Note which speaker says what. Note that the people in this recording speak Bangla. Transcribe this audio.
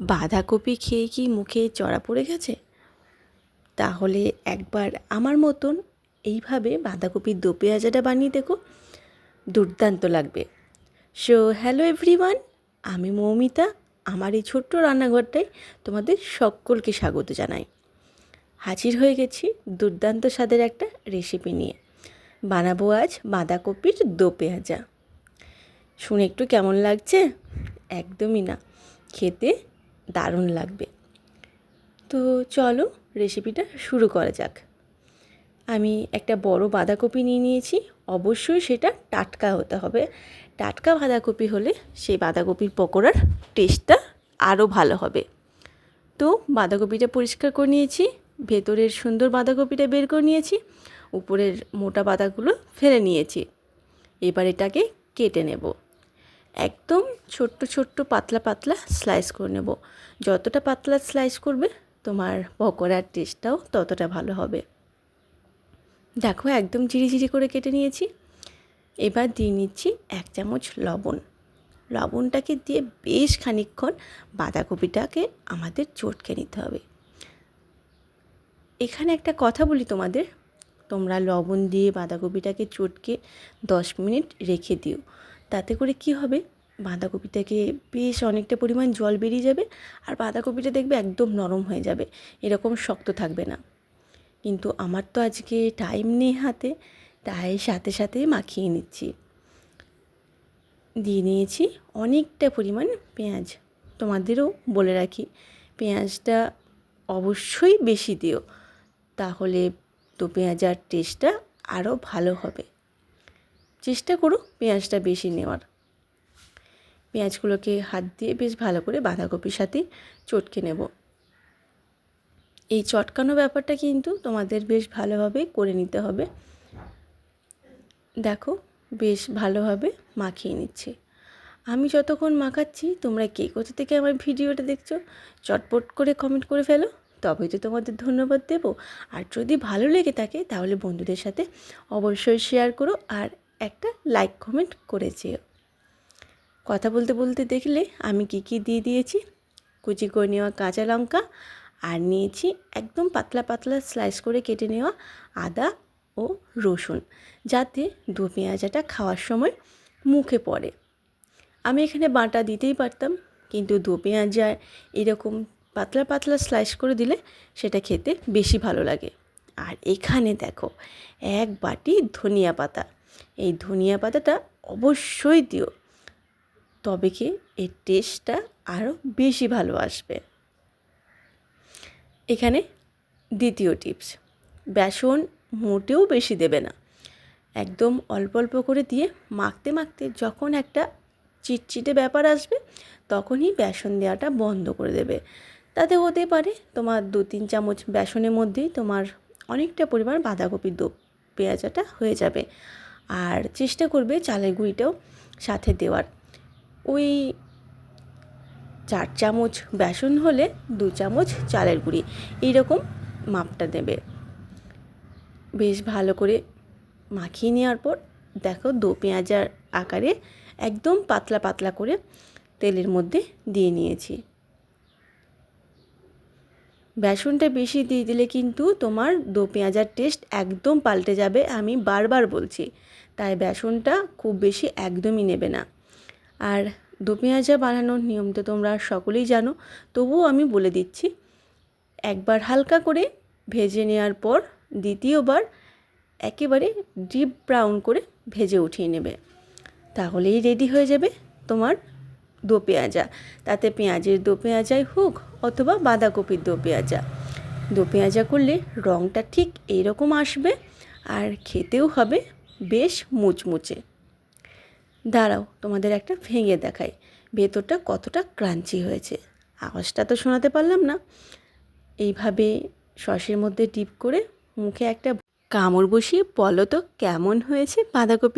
Speaker 1: বাঁধাকপি খেয়ে কি মুখে চড়া পড়ে গেছে? তাহলে একবার আমার মতন এইভাবে বাঁধাকপির দো পেঁয়াজাটা বানিয়ে দেখো। দুর্দান্ত লাগবে। সো হ্যালো এভরিওয়ান আমি মৌমিতা, আমার এই ছোট্ট রান্নাঘরটায় তোমাদের সকলকে স্বাগত জানাই। হাজির হয়ে গেছি দুর্দান্ত স্বাদের একটা রেসিপি নিয়ে। বানাবো আজ বাঁধাকপির দো পেঁয়াজা। শুনে একটু কেমন লাগছে? একদমই না। খেতে দারুণ লাগবে। তো চলো রেসিপিটা শুরু করা যাক। আমি একটা বড় বাঁধাকপি নিয়ে নিয়েছি। অবশ্যই সেটা টাটকা হতে হবে। টাটকা বাঁধাকপি হলে সেই বাঁধাকপির পকোড়ার টেস্টটা আরও ভালো হবে। তো বাঁধাকপিটা পরিষ্কার করে নিয়েছি। ভেতরের সুন্দর বাঁধাকপিটা বের করে নিয়েছি। উপরের মোটা পাতাগুলো ফেলে নিয়েছি। এবার এটাকে কেটে নেব। একদম ছোট্ট ছোট্ট পাতলা পাতলা স্লাইস করে নেব। যতটা পাতলা স্লাইস করবে, তোমার পকোড়ার টেস্টটাও ততটা ভালো হবে। দেখো একদম ঝিরিঝিরি করে কেটে নিয়েছি। এবার দিয়ে নিচ্ছি এক চামচ লবণ। লবণটাকে দিয়ে বেশ খানিকক্ষণ বাঁধাকপিটাকে আমাদের চটকে নিতে হবে। এখানে একটা কথা বলি তোমাদের। তোমরা লবণ দিয়ে বাঁধাকপিটাকে চটকে দশ মিনিট রেখে দিও। তাতে করে কি হবে? বাঁধাকপিটাকে বেশ অনেকটা পরিমাণ জল বেরিয়ে যাবে আর বাঁধাকপিটা দেখবে একদম নরম হয়ে যাবে, এরকম শক্ত থাকবে না। কিন্তু আমার তো আজকে টাইম নেই হাতে, তাই সাথে সাথে মাখিয়ে নিচ্ছি। দিয়ে নিয়েছি অনেকটা পরিমাণ পেঁয়াজ। তোমাদেরও বলে রাখি, পেঁয়াজটা অবশ্যই বেশি দিও, তাহলে তো পেঁয়াজার টেস্টটা আরও ভালো হবে। চেষ্টা করো পেঁয়াজটা বেশি নেওয়ার। পেঁয়াজগুলোকে হাত দিয়ে বেশ ভালো করে বাঁধাকপির সাথে চটকে নেব। এই চটকানো ব্যাপারটা কিন্তু তোমাদের বেশ ভালোভাবে করে নিতে হবে। দেখো, বেশ ভালোভাবে মাখিয়ে নিচ্ছে। আমি যতক্ষণ মাখাচ্ছি, তোমরা কে কোথা থেকে আমার ভিডিওটা দেখছ, চটপট করে কমেন্ট করে ফেলো। তবেই তো তোমাদের ধন্যবাদ দেব। আর যদি ভালো লেগে থাকে, তাহলে বন্ধুদের সাথে অবশ্যই শেয়ার করো। আর একটা লাইক কমেন্ট করে যেও কথা বলতে বলতে দেখলে আমি কি কি দিয়ে দিয়েছি? কুচি করে নেওয়া কাঁচা লঙ্কা আর নিয়েছি একদম পাতলা পাতলা স্লাইস করে কেটে নেওয়া আদা ও রসুন, যাতে দু পেঁয়াজাটা খাওয়ার সময় মুখে পড়ে। আমি এখানে বাটা দিতেই পারতাম, কিন্তু দু পেঁয়াজা এরকম পাতলা পাতলা স্লাইস করে দিলে সেটা খেতে বেশি ভালো লাগে। আর এখানে দেখো, এক বাটি ধনিয়া পাতা। এই ধনিয়া পাতাটা অবশ্যই দিও। তবে কি এর টেস্টটা আরও বেশি ভালো আসবে। এখানে দ্বিতীয় টিপস বেসন মোটেও বেশি দেবে না। একদম অল্প অল্প করে দিয়ে মাখতে মাখতে যখন একটা চিটচিটে ব্যাপার আসবে, তখনই বেসন দেওয়াটা বন্ধ করে দেবে। তাতে হতে পারে তোমার দু তিন চামচ বেসনের মধ্যেই তোমার অনেকটা পরিমাণ বাঁধাকপির দো পেঁয়াজাটা হয়ে যাবে। আর চেষ্টা করবে চালের গুঁড়িটাও সাথে দেওয়ার। ওই চার চামচ বেসন হলে দু চামচ চালের গুঁড়ি, এইরকম মাপটা দেবে। বেশ ভালো করে মাখিয়ে নেওয়ার পর দেখো দো পেঁয়াজার আকারে একদম পাতলা পাতলা করে তেলের মধ্যে দিয়ে নিয়েছি। বেসনটা বেশি দিয়ে দিলে কিন্তু তোমার দো পেঁয়াজার টেস্ট একদম পাল্টে যাবে, আমি বারবার বলছি। তাই বেসনটা খুব বেশি একদমই নেবে না। আর দো পেঁয়াজা বানানোর নিয়ম তো তোমরা সকলেই জানো, তবুও আমি বলে দিচ্ছি, একবার হালকা করে ভেজে নেওয়ার পর দ্বিতীয়বার একেবারে ডিপ ব্রাউন করে ভেজে উঠিয়ে নেবে। তাহলেই রেডি হয়ে যাবে তোমার দো পেঁয়াজা। তাতে পেঁয়াজের দো পেঁয়াজাই হোক অথবা বাঁধাকপির দো পেঁয়াজা। দো পেঁয়াজা করলে রঙটা ঠিক এইরকম আসবে আর খেতেও হবে বেশ মুচমুচে। দাঁড়াও, তোমাদের একটা ভেঙে দেখাই। ভেতরটা কতটা ক্রাঞ্চি হয়েছে। আওয়াজটা তো শোনাতে পারলাম না। এইভাবে সসের মধ্যে ডিপ করে মুখে একটা কামড় বসিয়ে বলো তো কেমন হয়েছে বাঁধাকপির